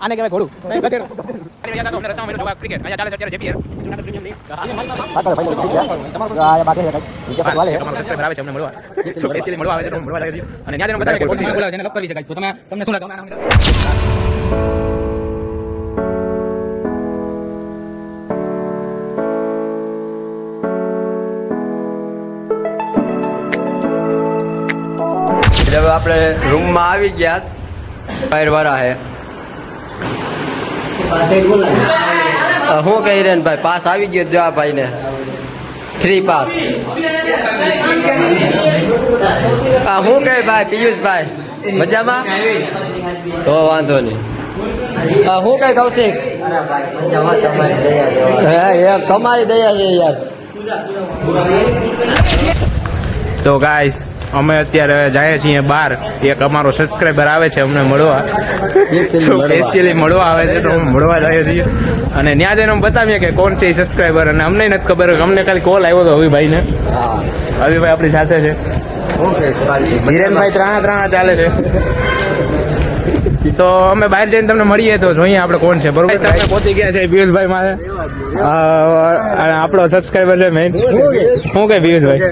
આને કહેવાય ઘોડું તમને શું લાગે આપણે રૂમમાં આવી ગયા ફાયર વાળા હે. હું કહી રહ્યા ભાઈ, પાસ આવી ગયો જો આ ભાઈ ને ફ્રી પાસ હા કહે ભાઈ, પિયુષભાઈ, મજામાં? તો વાંધો નહીં. હા કઈ કૌશિક? તમારી દયા છે યાર. તો ગાઈસ અમે અત્યારે જઈએ છીએ બહાર. એક અમારો સબસ્ક્રાઈબર આવે છે અમને મળવા. સ્પેશિયલી મળવા. આવે છે તો અમે મળવા જઈએ છીએ. અને ત્યાં જઈને અમે બતાવીએ કે કોણ છે સબસ્ક્રાઈબર અને અમને નથી ખબર અમને ખાલી કોલ આવ્યો હતો હવીભાઈ ને હવીભાઈ આપણી સાથે છે. હિરેનભાઈ ત્રાણા ત્રાણા ચાલે છે. તો અમે બહાર જઈને તમને મળીએ તો જોઈએ આપણે કોણ છે. બરોબર? આપણે પહોંચી ગયા છે પિયુષભાઈ મારે આપણો સબસ્ક્રાઈબર છે મેઇન શું કે પિયુષભાઈ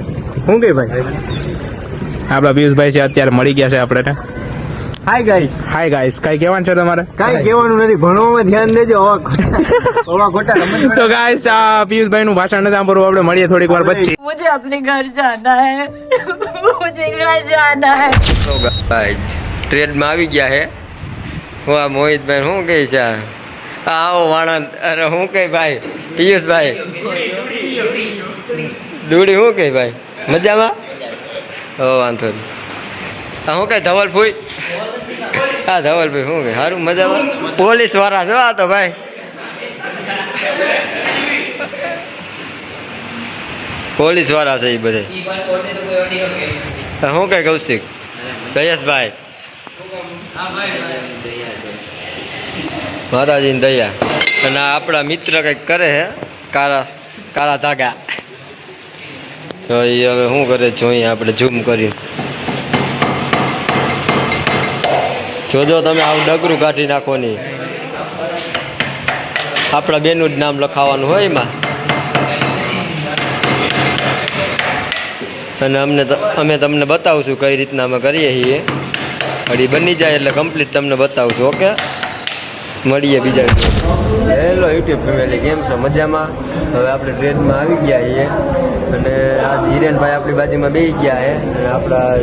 શું કે ભાઈ? આપણા પિયુષભાઈ છે અત્યારે મળી ગયા છે આપણે હાય ગાઈસ હાય ગાઈસ કઈ કેવાનું છે તમારે? કઈ કહેવાનું નથી ભણવામાં ધ્યાન દેજો હવા ખોટા તો ગાઈસ આ પિયુષભાઈ નું ભાષણ નથી સાંભળવું આપણે મળીએ થોડીક વાર પછી. મુજે અપને ઘર જાના હે મુજે ઘર જાના હે સો ગાઈસ ટ્રેનમાં આવી ગયા હે? વાહ મોહિતભાઈ શું કહે છે? આવો વાણંદ અરે હું કઈ ભાઈ? પિયુષભાઈ. દૂડી હું કઈ ભાઈ? મજામાં? ઓ, વાંધો નહીં. આ શું કહે ધવલ ફૂઈ હા ધવલભાઈ શું કહે સારું મજા પોલીસવાળા છો આ તો ભાઈ. પોલીસવાળા છે એ બધે. શું કહે કૌશિક જયેશભાઈ. માતાજીની દયા. અને આપણા મિત્ર કંઈક કરે છે કાળા કાળા ધાગા. તો એ હવે શું કરે? જોઈએ આપણે ઝૂમ કરી જોજો તમે આવું ડગરું કાઢી નાખો નહીં આપણા બેનું જ નામ લખાવાનું હોય એમાં. અને અમને અમે તમને બતાવશું કઈ રીતના અમે કરીએ છીએ. હળી બની જાય એટલે કમ્પ્લીટ તમને બતાવશું, ઓકે? મળીએ બીજા હેલો યુટ્યુબ ફેમિલી કેમ છો? મજામાં? હવે આપણે ટ્રેનમાં આવી ગયા છીએ. અને આજ હિરેનભાઈ આપણી બાજુમાં બેસી ગયા છે. અને આપણા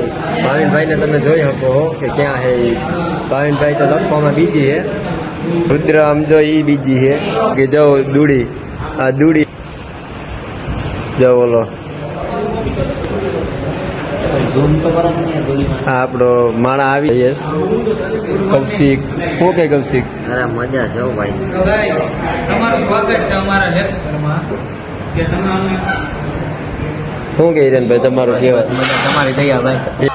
ભાવિનભાઈને તમે જોઈ શકો કે ક્યાં છે એ ભાવિનભાઈ તો લખવામાં બીજી છે. રુદ્ર આમ જો એ બીજી છે કે જો દૂડી. આ દૂડી. જો આ આપણો માણા આવી યસ કૌશિક. શું કે કૌશિક? અરે મજા છે હો ભાઈ. તમારું સ્વાગત છે અમારા લેક્ચરમાં કે તમે અમને શું કે હિરેનભાઈ તમારું કેવા? તમારી દયા ભાઈ.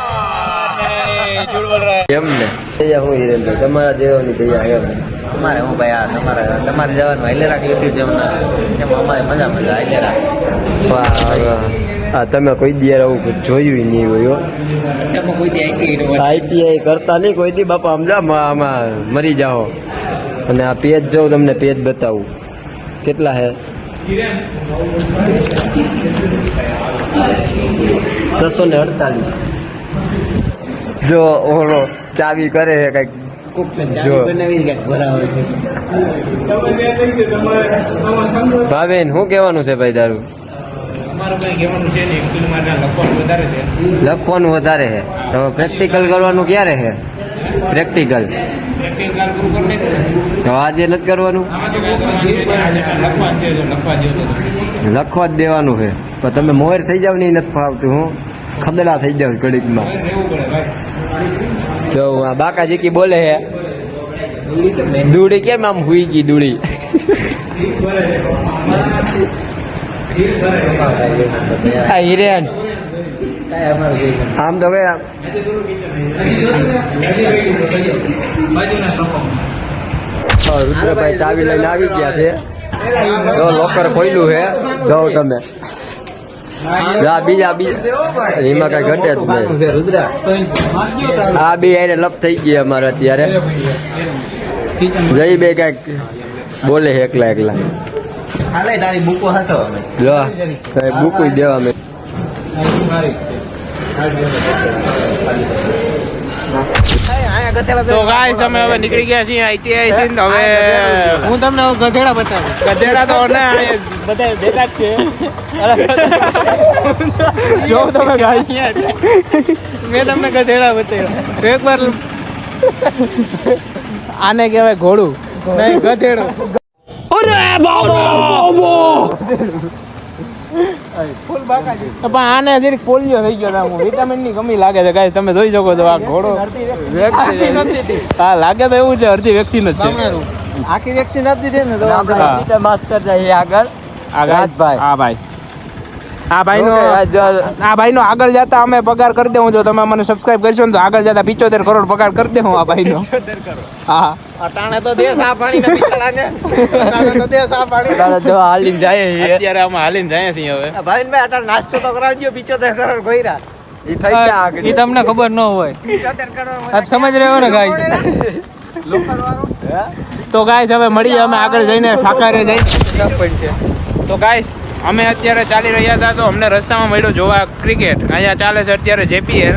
એમ ને? દયા હું હિરેનભાઈ તમારા જેવાની દયા એમ તમારે હું ભાઈ આ તમારે તમારે જવાનું હાલે રાખ જેમના એમ અમારે મજા મજા હાલે રાખ. વાહ, વાહ. આ તમે કોઈ દી આવું જોયું નહીં હોય આઈટીઆઈ કરતા નહીં કોઈ દી બાપા સમજા આમાં મરી જાઓ. અને આ પેજ જાઉં તમને પેજ બતાવું. કેટલા હે? છસો ને અડતાલીસ. જો ઓલો ચાવી કરે છે કંઈક. ભાવેન શું કહેવાનું છે ભાઈ તારું? લખવાનું વધારે છે. તો પ્રેક્ટિકલ કરવાનું ક્યારે છે? પ્રેક્ટિકલ તો આજે નથી કરવાનું? લખવા જ દેવાનું છે. તો તમે મોર થઈ જાવ નહીં નથી ફાવતું હું. ખદડા થઈ જાવ ઘડીકમાં જો આ બાકાજી કી બોલે હે દૂડી કેમ આમ હુઈ ગઈ દૂડી? આ હિરેન. આમ તો હવે આમ. રુદ્રભાઈ ચાવી લઈને આવી ગયા છે. જો લોકર ખોલ્યું છે. જો તમે. આ બીજા બીજા. એમાં કઈ ઘટે જ નહીં. આ બી એને લપ થઈ ગઈ અમારે અત્યારે. જઈ બે કંઈક. બોલે એકલા એકલા. હાલે તારી બુકો હસો જો કઈ બુકુઈ દેવા અમે. તો ગાઈસ અમે હવે નીકળી ગયા છીએ આઈટીઆઈ થી હવે હું તમને ગધેડા બતાવું ગધેડા તો ના બધા ભેગા જ છે. જો તમે ગાઈસ મેં તમને ગધેડા બતાવ્યા. તો એક વાર આને કહેવાય ઘોડું નહીં ગધેડો. પણ આને જરીક પોલિયો થઈ ગયો હું વિટામિનની કમી લાગે છે. ગાઈસ તમે જોઈ શકો છો આ ઘોડો. હા લાગે તો એવું છે અડધી વેક્સિન જ છે. આખી વેક્સિન આપી દીધી ને તો હા. માસ્ટર જાય આગળ. આ ભાઈ હા ભાઈ. આ ભાઈનો આ ભાઈનો આગળ જતા અમે પગાર કરી દેવું. જો તમે મને સબસ્ક્રાઇબ કરશો ને તો આગળ જતા 75 કરોડ પગાર કરી દેવું આ ભાઈનો. હા. અટાણે તો દેશ આ પાણી ને. બિચારાને અટાણે તો દેશ આ પાણી તારે જો હાલીને જાય છે. અત્યારે અમે હાલીને જાય છીએ હવે. ભાઈ અટાણે નાસ્તો તો કરાવજો પિચોતેર કરોડ ગોયરા ઈ થઈ ગયા આગળ. એ તમને ખબર ન હોય. આપ સમજ રહ્યો ને ગાઈસ? તો ગાઈસ હવે મળીએ અમે આગળ જઈને ઠાકારે જઈ પડશે તો ગાઈસ અમે અત્યારે ચાલી રહ્યા હતા તો અમને રસ્તામાં મળ્યો જોવા ક્રિકેટ અહીંયા ચાલે છે અત્યારે જેપીએલ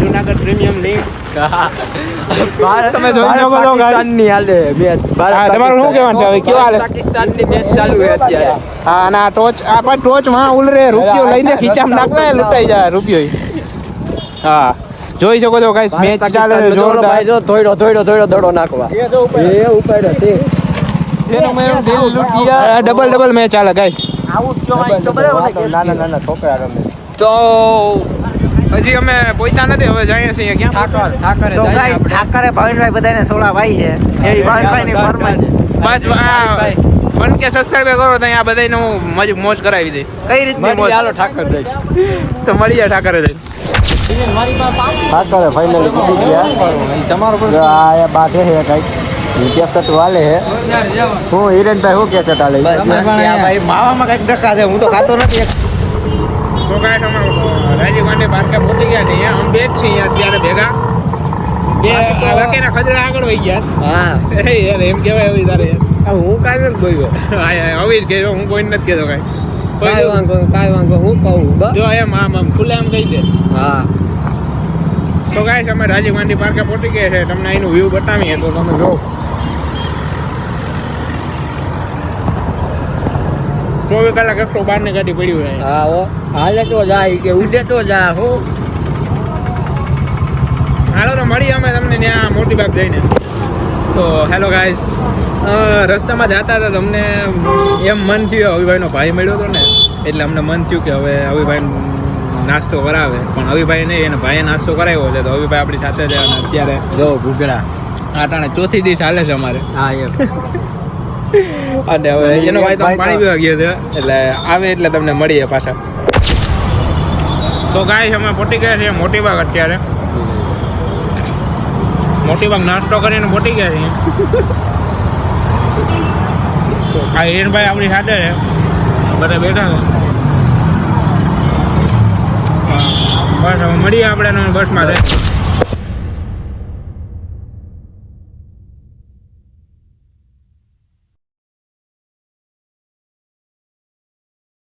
જુનાગઢ પ્રીમિયમ લીગ તમે જોઈ શકો છો. પાકિસ્તાનની હાલે મેચ. તમારું શું કહેવાનું છે હવે? કેવું હાલે? પાકિસ્તાનની મેચ ચાલુ છે અત્યારે. હા અને આ ટોચ આ પણ ઉલરે રૂપિયો લઈને ખીચામાં નાખતા લૂંટાઈ જાય રૂપિયો હા જોઈ શકો છો ગાઈસ મેચ ચાલે જોરદાર. જો થોડો થોડો થોડો દડો નાખવા. એ ઉપાડ્યો તે. એનું મેં દિલ લૂંટી ગયા ડબલ ડબલ મેચ ચાલે ગાઈસ નાના નાના છોકરા રમે તો હજી અમે પોઈતા નથી હવે જઈએ છીએ ક્યાં? ઠાકર તો ગાઈસ ઠાકરે ભાવિનભાઈ બધાને સોળા ભાઈ છે. એ ભાવિનભાઈ ની ફરમાઈશ છે. બસ ભાઈ વન કે સબસ્ક્રાઇબ કરો તો અહીંયા બધાને હું મજ મોજ કરાવી દઈ કઈ રીતની મોજ? ચાલો ઠાકર દઈ તો મળી જાય ઠાકરે જઈને ઠાકરે ફાઇનલી કૂદી ગયા. તમારો જો આ બાથે છે કંઈક. કેસેટ વાલે છે હું હિરેનભાઈ હું કેસેટ આલે ભાઈ માવામાં કંઈક ડખા છે હું તો ખાતો નથી તો કાંઈ તમે રાજીવ ગાંધી પાર્કે પહોંચી ગયા છે અમે બે જ છીએ અત્યારે ભેગા. બે લકીના ખજડા આગળ વહી ગયા. હા. યાર એમ કહેવાય હવે તારે. હું કાંઈ નથી બોલ્યો. હા હવે જ કહેજો હું કોઈ નથી કહેતો કાંઈ. કાંઈ વાંધો કાંઈ વાંધો હું કહું જો એમ આમ આમ ખુલ્લે આમ કહી દે. હા. તો ગાય અમે રાજીવ ગાંધી પાર્કે પહોંચી ગયા છે તમને અહીંનું વ્યૂ બતાવીએ તો તમે જો ચોવીસ કલાક એકસો બારની ગાડી પડી હોય. હા હો. હાલે તો જાય કે ઉડે તો જાય હો. હાલો તો મળીએ અમે તમને ત્યાં મોટી બાગ જઈને. તો હેલો ગાઈસ રસ્તામાં જતા હતા તમને એમ મન થયું અવિભાઈનો ભાઈ મળ્યો હતો ને. એટલે અમને મન થયું કે હવે અવિભાઈ નાસ્તો કરાવે. પણ અવિભાઈ નહીં એને ભાઈએ નાસ્તો કરાવ્યો છે તો અવિભાઈ આપણી સાથે છે અને અત્યારે જો ઘૂઘરા આટાણે ચોથી ડીશ હાલે છે અમારે. હા અને હવે એનો ભાઈ તો પાણી પીવા ગયો છે એટલે આવે એટલે તમને મળીએ પાછા. તો ગાય અમે પોટી ગયા છીએ મોટી બાગ અત્યારે. મોટી બાગ નાસ્તો કરીને પોટી ગયા છીએ. તો આ હિરેનભાઈ આપણી સાથે છે. બધા બેઠા છે હા, બસ હવે મળીએ આપણે બસમાં.